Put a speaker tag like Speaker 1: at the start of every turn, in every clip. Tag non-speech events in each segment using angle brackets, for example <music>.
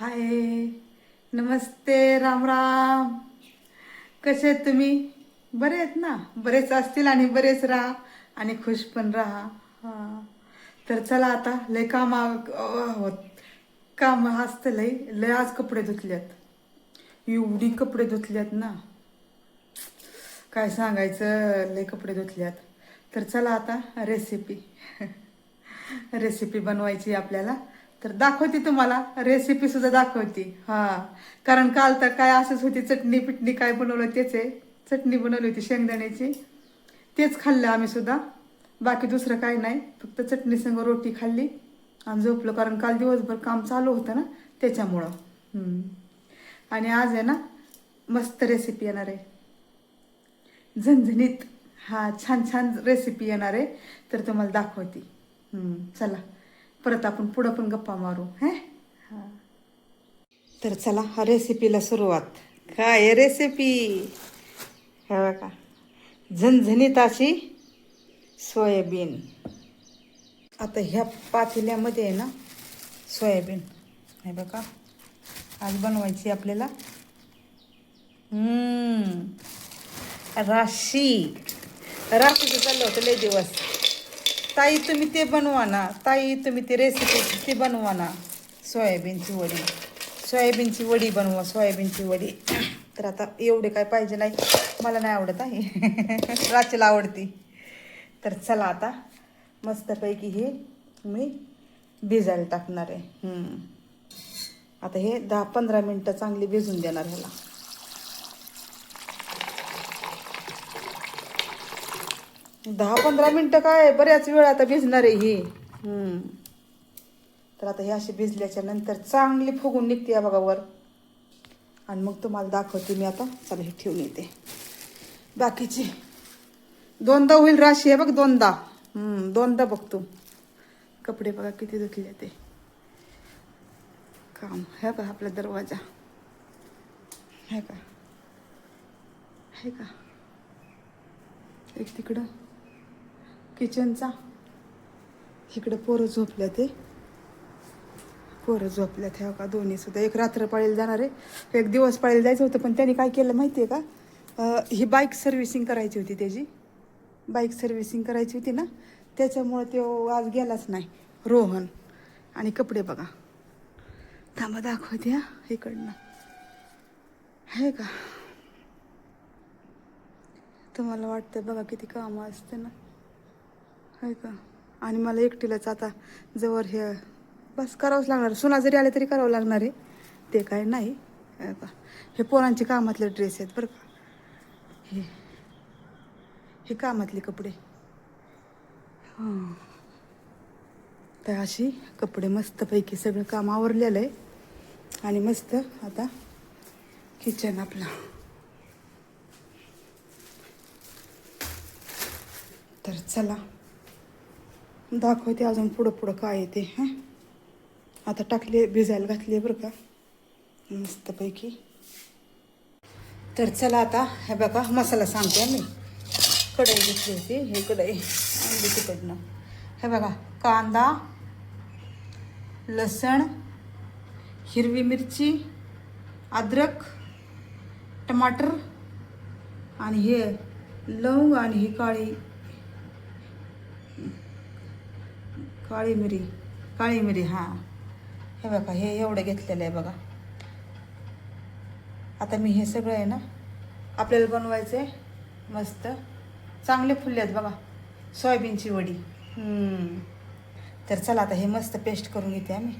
Speaker 1: हाय. नमस्ते राम राम. कसे आहेत तुम्ही? बरे आहेत ना? बरेच असतील आणि बरेच राहा आणि खुश पण राहा. हां. तर चला आता लय काम होत. काम असतं लय. लय आज कपडे धुतल्यात एवढी कपडे धुतल्यात ना. काय सांगायचं? लय कपडे धुतल्यात तर चला आता रेसिपी रेसिपी <laughs> बनवायची आपल्याला. तर दाखवते तुम्हाला. रेसिपी सुद्धा दाखवते. हा. कारण काल तर काय असंच होती चटणी पिटणी काय बनवलं तेच आहे. चटणी बनवली होती शेंगदाण्याची. तेच खाल्लं आम्ही सुद्धा. बाकी दुसरं काही नाही. फक्त चटणी संग रोटी खाल्ली आणि झोपलो. कारण काल दिवसभर काम चालू होतं ना त्याच्यामुळं. आणि आज आहे ना मस्त रेसिपी येणार आहे. झणझणीत. हा छान छान रेसिपी येणार आहे. तर तुम्हाला दाखवते. चला. परत आपण पुढं पण गप्पा मारू हे? तर चला हा रेसिपीला सुरुवात. काय रेसिपी हे बघा. झणझणीत अशी सोयाबीन. आता ह्या पातेल्यामध्ये आहे ना सोयाबीन. हे बघा. आज बनवायची आपल्याला. राशी. राशीचं चाललं होतं लय दिवस. ताई तुम्ही ते बनवा ना. ताई तुम्ही ती रेसिपी ती बनवा ना. सोयाबीनची वडी. सोयाबीनची वडी बनवा सोयाबीनची वडी. तर आता एवढे काय पाहिजे नाही. मला नाही आवडत आहे <laughs> राचीला आवडती. तर चला आता मस्तपैकी हे मी भिजायला टाकणार आहे. आता हे दहा पंधरा मिनटं चांगली भिजून देणार ह्याला. दहा पंधरा मिनटं काय बऱ्याच वेळ आता भिजणार आहे ही. हम्म. तर आता हे अशी भिजल्याच्या नंतर चांगली फुगून निघते या बघा वर. आणि मग तुम्हाला दाखवते मी आता. चला हे ठेवून येते. बाकीची. दोनदा होईल राशी आहे बघ दोनदा. हम्म, दोनदा बघतो. कपडे बघा किती धुतले ते. काम. हे का आपला दरवाजा. हे का हे का? एक तिकडं. किचनचा इकडं पोरं झोपल्या ते पोरं झोपल्यात ह्या का दोन्ही सुद्धा. एक रात्र पाळीला जाणार आहे. एक दिवस पाळीला जायचं होतं पण त्यांनी काय केलं माहिती आहे का ही बाईक सर्व्हिसिंग करायची होती त्याची. बाईक सर्व्हिसिंग करायची होती ना? त्याच्यामुळं तो आज गेलाच नाही. रोहन. आणि कपडे बघा. थांबा दाखवते हा इकडनं. आहे का? तुम्हाला वाटतं बघा किती कामं असते ना? आहे का? आणि मला एकटीलाच आता जवळ हे बस करावंच लागणार. सुना जरी आले तरी करावं लागणार आहे. ते काय नाही. का हे पोरांचे कामातले ड्रेस आहेत बरं का. हे हे कामातले कपडे. हां. तर अशी कपडे मस्तपैकी सगळं काम आवरलेलं आहे. आणि मस्त आता किचन आपलं. तर चला. दाखवते अजून पुढं पुढं काय येते हां? आता टाकले भिजायला घातले बरं का. मस्तपैकी. तर चला आता हे बघा मसाला सांगते मी. कढई घेतली होती हे कढई आणली तिकडनं. हे बघा कांदा लसण हिरवी मिरची अद्रक टमाटर आणि हे लवंग आणि ही काळी काळी मिरी काळी मिरी हां. हे बघा हे एवढं घेतलेलं आहे बघा. आता मी हे सगळं आहे ना आपल्याला बनवायचं आहे मस्त. चांगले फुलले आहेत बघा सोयाबीनची वडी. तर चला आता हे मस्त पेस्ट करून घेते आम्ही.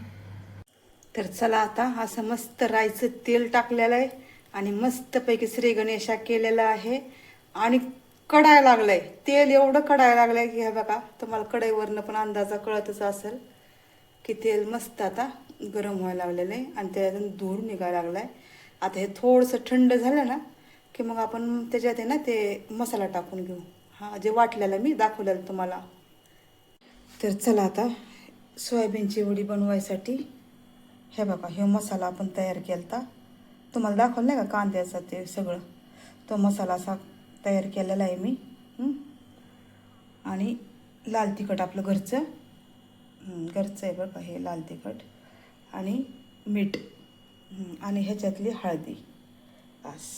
Speaker 1: तर चला आता असं मस्त राईचं तेल टाकलेलं आहे आणि मस्तपैकी श्रीगणेशा केलेला आहे. आणि कडायला लागलंय. तेल एवढं कडायला लागलंय की हे बघा तुम्हाला कढईवरनं पण अंदाजा कळतच असेल की तेल मस्त आता गरम व्हायला लागलेलं आहे आणि त्यातून धूर निघायला लागलाय. आता हे थोडंसं थंड झालं ना की मग आपण त्याच्यात आहे ना ते मसाला टाकून घेऊ. हा जे वाटलेलं मी दाखवलेलं तुम्हाला. तर चला आता सोयाबीनची वडी बनवायसाठी हे बघा हे मसाला आपण तयार केला तुम्हाला दाखवलं नाही का कांद्याचा ते सगळं? तो मसाला असा तयार केलेला आहे मी. आणि लाल तिखट आपलं घरचं. घरचं आहे बघा हे लाल तिखट. आणि मीठ. आणि ह्याच्यातली हळदी. बस.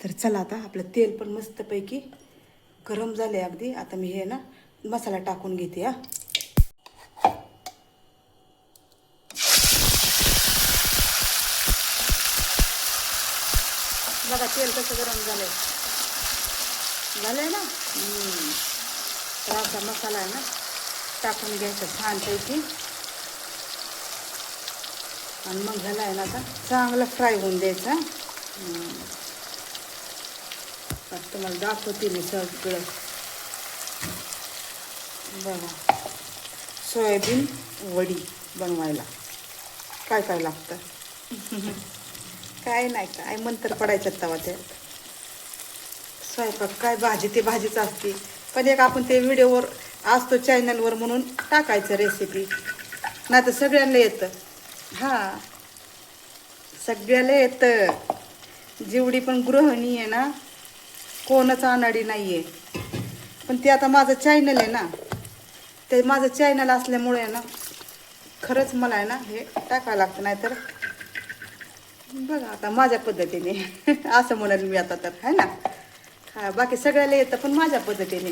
Speaker 1: तर चला आता आपलं तेल पण मस्तपैकी गरम झाले अगदी. आता मी हे ना मसाला टाकून घेते हा. बघा तेल कसं गरम झालं आहे झालंय ना. तर असा मसाला आहे ना? टाकून घ्यायचा छानपैकी. आणि मग ह्याला आहे ना आता चांगलं फ्राय होऊन द्यायचा. आता तुम्हाला दाखवते मी सगळं. बघा. सोयाबीन वडी बनवायला. काय काय लागतं? <laughs> काय नाही काय मंतर पडायच्यात तवा त्यात. स्वयंपाक काय भाजी ते भाजीच असते. पण एक आपण ते व्हिडिओवर असतो चॅनलवर म्हणून टाकायचं रेसिपी नाही तर सगळ्यांना येतं. हां. सगळ्याला येतं. जेवढी पण गृहिणी आहे ना कोणच अनाडी नाही आहे पण ते आता माझं चॅनल आहे ना ते माझं चॅनल असल्यामुळे ना खरंच मला आहे ना हे टाकावं लागतं. नाहीतर बघा आता माझ्या पद्धतीने. <laughs> असं म्हणाल मी आता तर आहे ना? हा बाकी सगळ्याला येतं पण माझ्या पद्धतीने.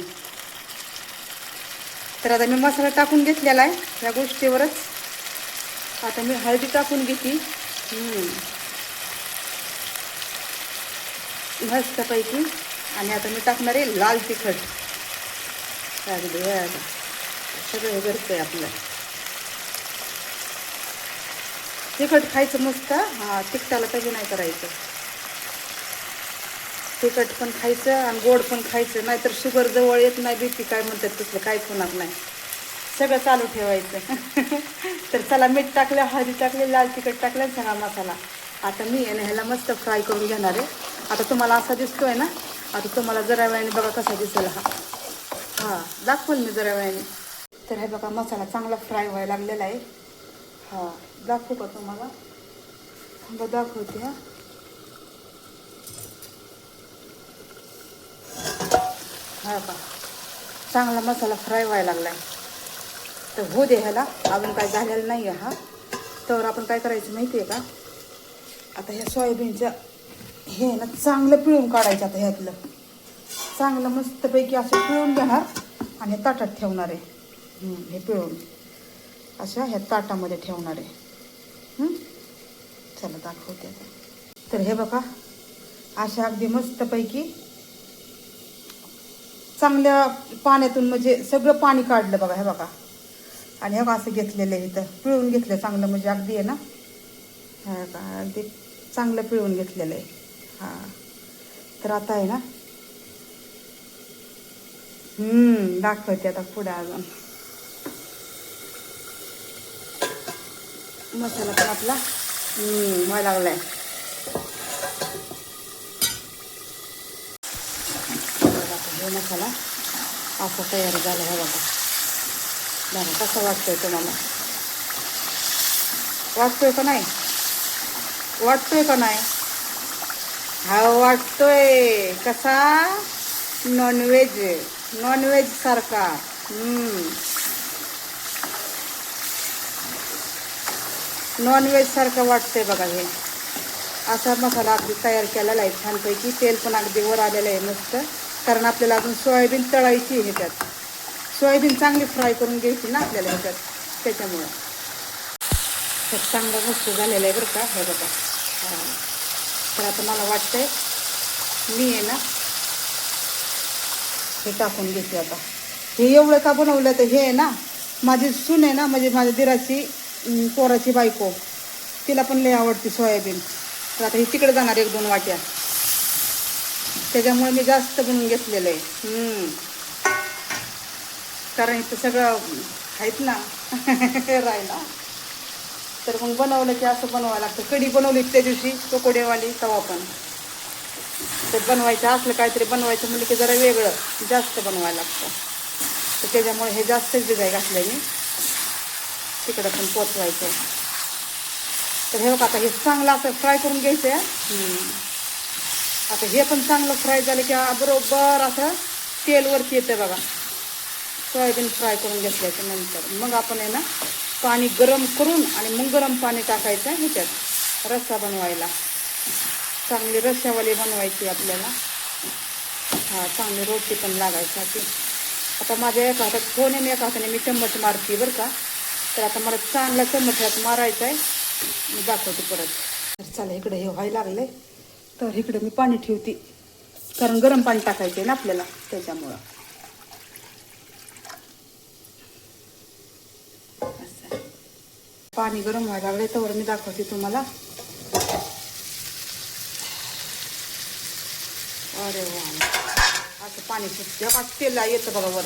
Speaker 1: तर आता मी मसाला टाकून घेतलेला आहे ह्या गोष्टीवरच. आता मी हळदी टाकून घेते. मस्तपैकी. आणि आता मी टाकणार आहे लाल तिखट. अगदी आता. सगळं हे आहे आपलं. तिखट खायचं मस्त. हां तिखटाला कधी नाही करायचं. तिखट पण खायचं आणि गोड पण खायचं. नाहीतर शुगर जवळ येत नाही बीपी काय म्हणतात तसलं काय होणार नाही. सगळं चालू ठेवायचं. <laughs> तर चला मीठ टाकलं हळदी टाकले लाल तिखट टाकलं सगळा मसाला. आता मी आहे ना ह्याला मस्त फ्राय करून घेणार आहे. आता तुम्हाला असा दिसतोय ना? आता तुम्हाला जरा वेळाने बघा कसा दिसेल हा. हां दाखवल मी जरा वेळाने. तर हे बघा मसाला चांगला फ्राय व्हायला लागलेला आहे. हां दाखवू का तुम्हाला? थांबा दाखवते हां. हा का? चांगला मसाला फ्राय व्हायला लागला आहे तर होऊ दे ह्याला. अजून काय झालेलं नाही आहे हा. तर आपण काय करायचं माहिती आहे का? आता ह्या सोयाबीनच्या हे ना चांगलं पिळून काढायचं आता ह्यातलं. चांगलं मस्तपैकी असं पिळून घेणार आणि हे ताटात ठेवणार आहे. हे पिळून. अशा ह्या ताटामध्ये ठेवणार आहे. चला दाखवते आता. तर हे बघा अशा अगदी मस्तपैकी चांगल्या पाण्यातून म्हणजे सगळं पाणी काढलं बघा हे बघा. आणि हे असं घेतलेलं आहे इथं. पिळून घेतलं चांगलं म्हणजे अगदी आहे ना? हा का अगदी चांगलं पिळून घेतलेलं आहे. हां. तर आता आहे ना? दाखवते आता पुढे अजून. मसाला पण आपला व्हायला लागलाय. हे मसाला असा तयार झाला आहे बघा. बघा कसं वाटतंय तुम्हाला? वाटतोय का नाही? वाटतोय का नाही? हा वाटतोय. कसा? नॉनव्हेज नॉनव्हेज सारखा. नॉनव्हेज सारखं वाटतंय बघा हे. असा मसाला अगदी तयार केलेला आहे छानपैकी. तेल पण अगदी वर आलेलं आहे मस्त. कारण आपल्याला अजून सोयाबीन तळायची आहे ह्याच्यात सोयाबीन चांगली फ्राय करून घ्यायची ना आपल्याला ह्याच्यात त्याच्यामुळं. तर चांगलं मस्त झालेलं आहे बरं का हे बघा. हां. तर आता मला वाटतंय मी आहे ना हे टाकून घेते आता. हे एवढं का बनवलं तर हे आहे ना माझी सून आहे ना म्हणजे माझ्या दिराची पोराची बायको. तिला पण लय आवडते सोयाबीन. तर आता ही तिकडे जाणार एक दोन वाट्या. त्याच्यामुळे मी जास्त बनवून घेतलेलं आहे. कारण इथं सगळं आहेत ना. <laughs> राहिला. तर मग बनवलं की असं बनवावं लागतं. कढी बनवली त्या दिवशी पकोडेवाली तवा पण. तर बनवायचं असलं काहीतरी बनवायचं म्हणजे की जरा वेगळं जास्त बनवायला लागतं. तर त्याच्यामुळे हे जास्तच भिजाय घातलं मी. तिकडं पण पोचवायचं तर हे बघा आता हे चांगलं असं फ्राय करून घ्यायचं आहे आता हे पण चांगलं फ्राय झालं की बरोबर असं तेलवरती येतं बघा. सोयाबीन फ्राय करून घेतल्याच्या नंतर. मग आपण आहे ना पाणी गरम करून आणि मग गरम पाणी टाकायचं ह्याच्यात. रस्सा बनवायला. चांगली रस्सावाली बनवायची आपल्याला. हा चांगली रोटी पण लागायसाठी. आता माझ्या एका हातात फोन आहे आणि एका हाताने मी चम्मच मारते बरं का. तर आता मला चांगला चम्मच हात मारायचा आहे. मी दाखवते परत. तर चला इकडे हे व्हायला लागलं आहे तर इकडे मी पाणी ठेवते. कारण गरम पाणी टाकायचं आहे ना आपल्याला त्याच्यामुळं. असं. पाणी गरम व्हायला लागले तर मी दाखवते तुम्हाला. अरे वा. असं पाणी सुटते बघा तेल येतं बघा वर.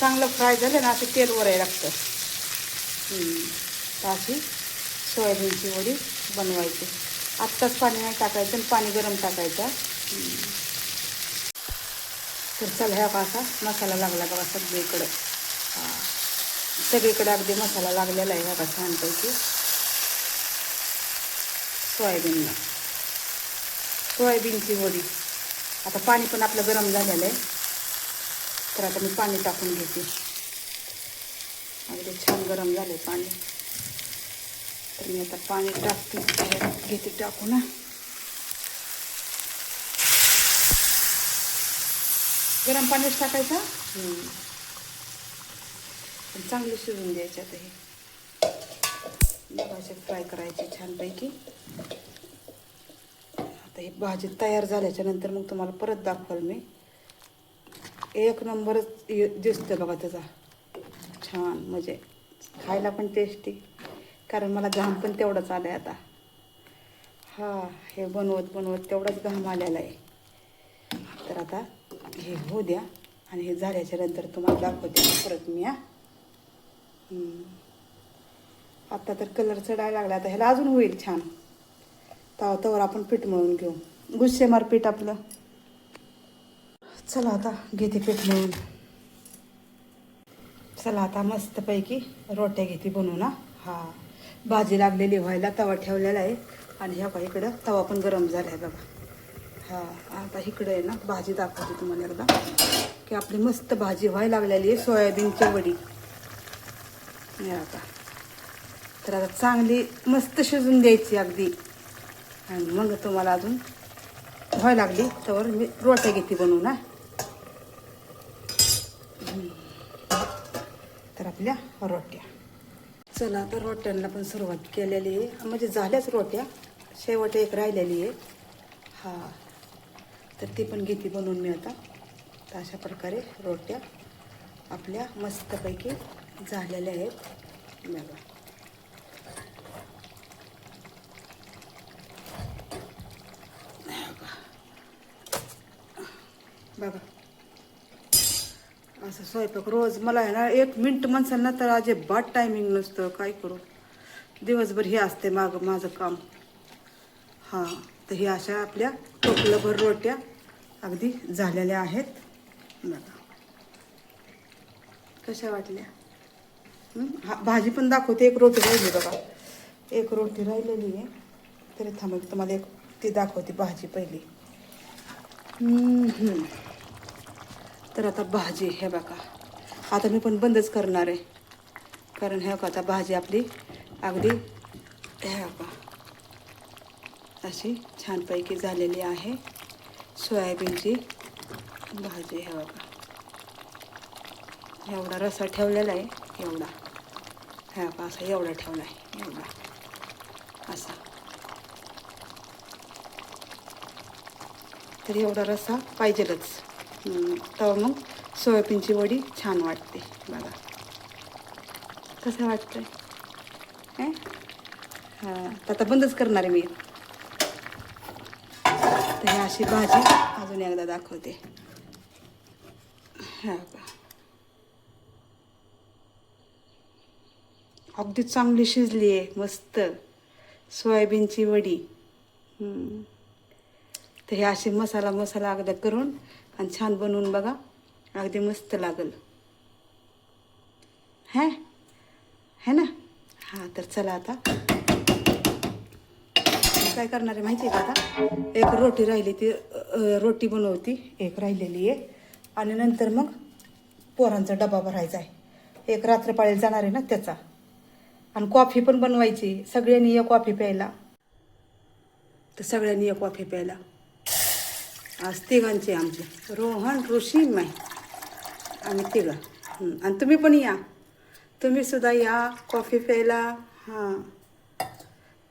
Speaker 1: चांगलं फ्राय झालं ना असं तेल वर लागतं. अशी सोयाबीनची वडी बनवायची. आत्ताच पाणी नाही टाकायचं आणि पाणी गरम टाकायचं. तर चला ह्या असा मसाला लागला बघा सगळीकडं. सगळीकडे अगदी मसाला लागलेला आहे बघा छानपैकी. सोयाबीनला. सोयाबीनची वडी. आता पाणी पण आपलं गरम झालेलं आहे. तर आता मी पाणी टाकून घेते. अगदी छान गरम झाले पाणी. तर मी आता पाणी टाकते. घेते टाकून हा. गरम पाणीच टाकायचं. पण चांगली शिजून द्यायचे आता हे. असे फ्राय करायचे छानपैकी. आता ही भाजी तयार झाल्याच्यानंतर मग तुम्हाला परत दाखवाल मी. एक नंबरच दिसतं बघा त्याचा. छान म्हणजे खायला पण टेस्टी कारण मला घाम पण तेवढाच आला आहे आता. हा हे बनवत बनवत तेवढाच घाम आलेला आहे. तर आता हे होऊ द्या आणि हे झाल्याच्यानंतर तुम्हाला दाखवते परत मी हा. आत्ता आता तर कलर चढायला लागला. आता ह्याला अजून होईल छान. तवा तवर आपण पीठ मळून घेऊ. गुस्से मार पीठ आपलं. चला आता घेते पीठ मळून. चला आता मस्तपैकी रोट्या घेते बनवू ना हा. भाजी लागलेली व्हायला तवा ठेवलेला आहे. आणि ह्या बघा इकडं तवा पण गरम झाला आहे बघा. हा आता इकडं आहे ना भाजी दाखवते तुम्हाला एकदा. की आपली मस्त भाजी व्हायला लागलेली आहे सोयाबीनची वडी. आता. तर आता चांगली मस्त शिजून द्यायची अगदी. आणि मग तुम्हाला अजून व्हायला लागली तर मी रोट्या घेते बनवून हा. तर आपल्या रोट्या. चला आता रोट्यांना पण सुरुवात केलेली आहे. म्हणजे झाल्याच रोट्या. शेवट एक राहिलेली आहे. हा. तर ती पण घेते बनवून मी आता. तर अशा प्रकारे रोट्या आपल्या मस्तपैकी झालेल्या आहेत. बघा. बघा. असं स्वयंपाक रोज मला आहे ना एक मिनटं म्हणसाल ना तर अजिबात टायमिंग नसतं काय करू? दिवसभर हे असते माग माझं काम. हां तर हे अशा आपल्या टोपलंभर रोट्या अगदी झालेल्या आहेत. बघा. कशा वाटल्या? हा? भाजी पण दाखवते एक रोटी राहिली बघा. एक रोटी राहिलेली आहे. तरी थांबा तुम्हाला एक ती दाखवते भाजी पहिली. हम्म. तर आता भाजी हे बघा. आता मी पण बंदच करणार आहे. कारण हे बघा आता भाजी आपली अगदी हे बघा. अशी छानपैकी झालेली आहे. सोयाबीनची भाजी हे बघा. एवढा रसा ठेवलेला आहे एवढा. हे बघा असा एवढा ठेवला आहे एवढा. असा. तर एवढा रस्सा पाहिजेलच. तर तेव्हा मग सोयाबीनची वडी छान वाटते बघा. कसं वाटतं आहे हां तर आता बंदच करणार आहे मी. तर ही अशी भाजी अजून एकदा दाखवते. हा का अगदी चांगली शिजली आहे मस्त. सोयाबीनची वडी. तर हे असे मसाला मसाला अगदी करून आणि छान बनवून बघा. अगदी मस्त लागल. है? है ना? हां तर चला आता. काय करणार आहे माहिती आहे का आता? एक रोटी राहिली ती रोटी बनवती. एक राहिलेली आहे. आणि नंतर मग पोरांचा डबा भरायचा आहे. एक रात्रपाळी जाणार आहे ना त्याचा. आणि कॉफी पण बनवायची. सगळ्यांनी एक कॉफी प्यायला. तर सगळ्यांनी एक कॉफी प्यायला. आज तिघांचे आमचे. रोहन ऋषी माय आम्ही तिघं. आणि तुम्ही पण या. तुम्ही सुद्धा या. कॉफी प्यायला. हां.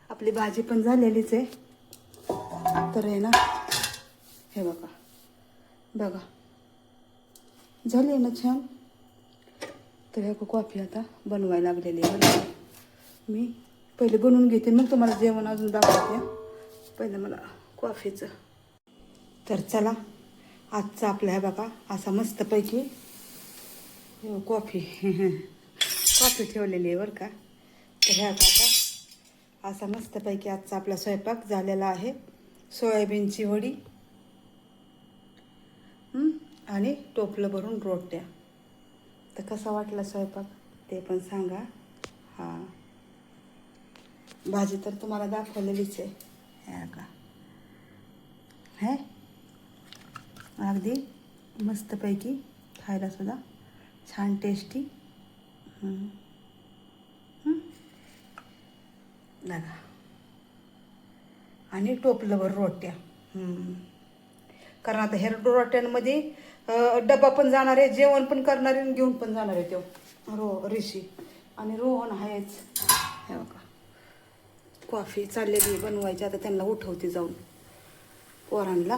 Speaker 1: आपली भाजी पण झालेलीच आहे. तर आहे ना. हे बघा. बघा. झाली आहे ना छान. तर ह्या कॉफी आता बनवायला लागलेली आहे मी पहिले बनवून घेते. मग तुम्हाला जेवण अजून दाखवते. पहिलं मला कॉफीचं. तर चला आजचा आपला आहे बघा असा मस्तपैकी हो, कॉफी. कॉफी ठेवलेली आहे बरं का. तर ह्या का असा मस्तपैकी आजचा आपला स्वयंपाक झालेला आहे. सोयाबीनची वडी आणि टोपलं भरून रोट्या. तर कसा वाटला स्वयंपाक ते पण सांगा. हां. भाजी तर तुम्हाला दाखवलेलीच आहे. ह्या का है? अगदी मस्तपैकी खायलासुद्धा छान टेस्टी बघा. आणि टोपलंवर रोट्या. कारण आता ह्या रोट्यांमध्ये डबा पण जाणार आहे जेवण पण करणार आहे आणि घेऊन पण जाणार आहे तो. रो ऋषी. आणि रोहन आहेच. हे बघा. कॉफी चाललेली बनवायची. आता त्यांना उठवते जाऊन. पोरांना.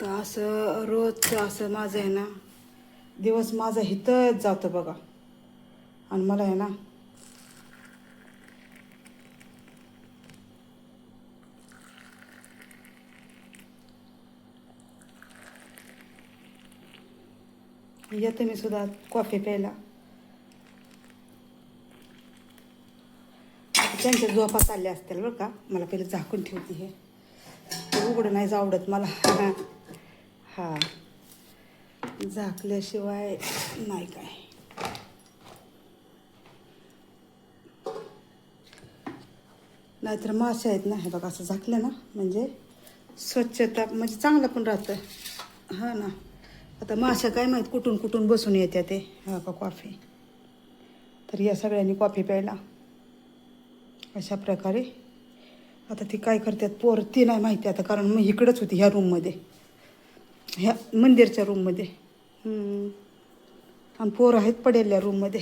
Speaker 1: तर असं रोजचं असं माझं आहे ना दिवस माझा हितच जातं बघा. आणि मला आहे ना येते मी सुद्धा कॉफी प्यायला. त्यांच्या झोपा चालल्या असतील बरं का मला पहिले झाकून ठेवते हे. उघडं नाही आवडत मला. <laughs> हा. झाकल्याशिवाय नाही काय. नाहीतर मासे आहेत ना हे बघा असं झाकलं ना म्हणजे स्वच्छता म्हणजे चांगलं पण राहतं. हा ना. आता माशा काय माहीत कुठून कुठून बसून येत्या ते. हा का कॉफी तर या सगळ्यांनी कॉफी प्यायला. अशा प्रकारे. आता ती काय करतात? पोर ती नाही माहिती आता कारण मी इकडंच होती ह्या रूममध्ये ह्या मंदिरच्या रूममध्ये आणि पोर आहेत पडेल्या रूममध्ये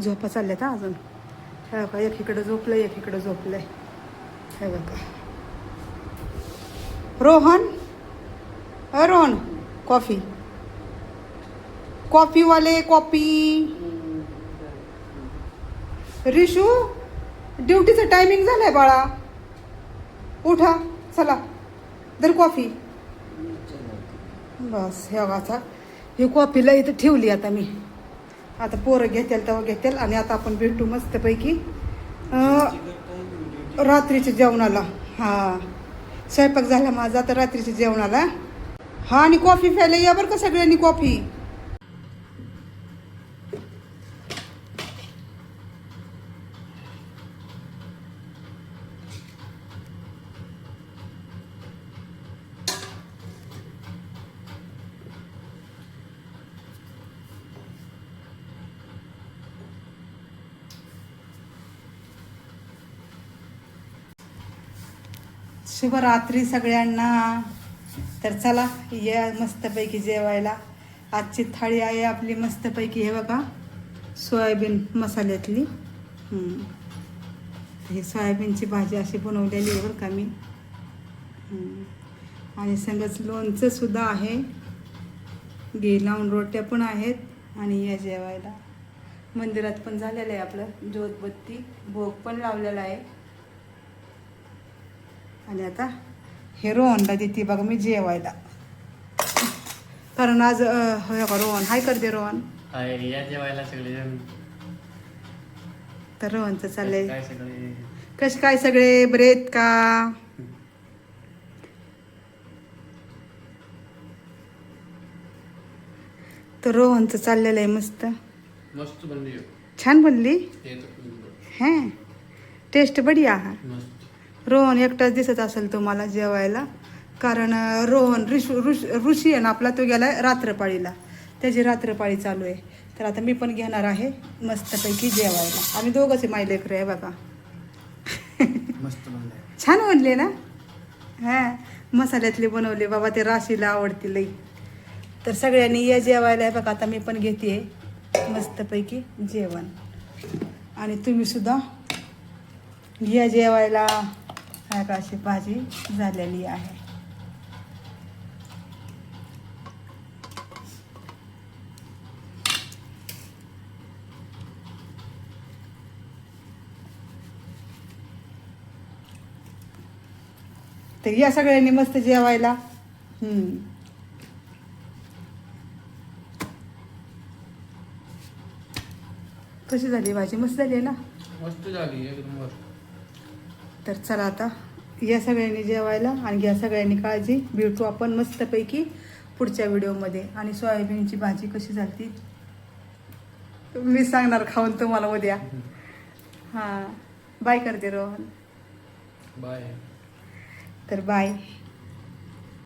Speaker 1: झोपा चालल्यात हा अजून. हे बघा एक इकडं झोपलंय एक इकडं झोपलंय. हे बघा. रोहन? अ रोहन कॉफी कॉफीवाले कॉफी रिशू ड्युटीचं टायमिंग झालंय बाळा. उठा चला. दर कॉफी. बस हे आता. ही कॉफीला इथं ठेवली आता मी. आता पोरं घेतील तेव्हा घेतील आणि आता आपण भेटू मस्तपैकी. रात्रीच्या जेवणाला. हां. स्वयंपाक झाला माझा तर रात्रीच्या जेवणाला. हा आणि कॉफी प्यायला या बरं का सगळ्यांनी कॉफी? शुभरात्री सगळ्यांना. तर चला या मस्तपैकी जेवायला. आजची थाळी आहे आपली मस्तपैकी हे बघा सोयाबीन मसाल्यातली. हे ही सोयाबीनची भाजी अशी बनवलेली आहे बरं का मी. आणि संगच लोणचंसुद्धा आहे. घे लावून रोट्या पण आहेत आणि या जेवायला. मंदिरात पण झालेलं आहे आपलं ज्योतबत्ती भोग पण लावलेला आहे. आणि आता हे रोहनला देते बघा मी जेवायला. कारण आज हे रोहन? हाय करते रोहन.
Speaker 2: हाय या जेवायला
Speaker 1: तर रोहनचं चाललंय.
Speaker 2: काय सगळे?
Speaker 1: कसे काय सगळे? बरे आहेत का? तर रोहनचं चाललेलं आहे मस्त.
Speaker 2: मस्त बनली.
Speaker 1: छान बनली? हे. टेस्ट बढिया हा. रोहन एकटाच दिसत असेल तुम्हाला जेवायला. कारण रोहन ऋषी ऋषी ऋषी आहे ना आपला तो गेलाय रात्रपाळीला. त्याची रात्रपाळी चालू आहे. तर आता मी पण घेणार आहे मस्तपैकी जेवायला. आम्ही दोघंच आहे माई लेकरं आहे बघा छान बनले ना? हां मसाल्यातले बनवले. बाबा ते राशीला आवडते लई. तर सगळ्यांनी या जेवायला. आहे बघा आता मी पण घेते. मस्तपैकी जेवण. आणि तुम्ही सुद्धा या जेवायला. हा अशी भाजी झालेली आहे. तर या सगळ्यांनी मस्त जेवायला. हम्म. कशी झाली भाजी? मस्त झाली आहे ना?
Speaker 2: मस्त झाली
Speaker 1: तर चला आता या सगळ्यांनी जेवायला आणि या सगळ्यांनी काळजी भेटू आपण मस्तपैकी पुढच्या व्हिडिओमध्ये. आणि सोयाबीनची भाजी कशी झाली मी सांगणार खाऊन तुम्हाला उद्या. हां. बाय करते रोहन.
Speaker 2: बाय
Speaker 1: तर बाय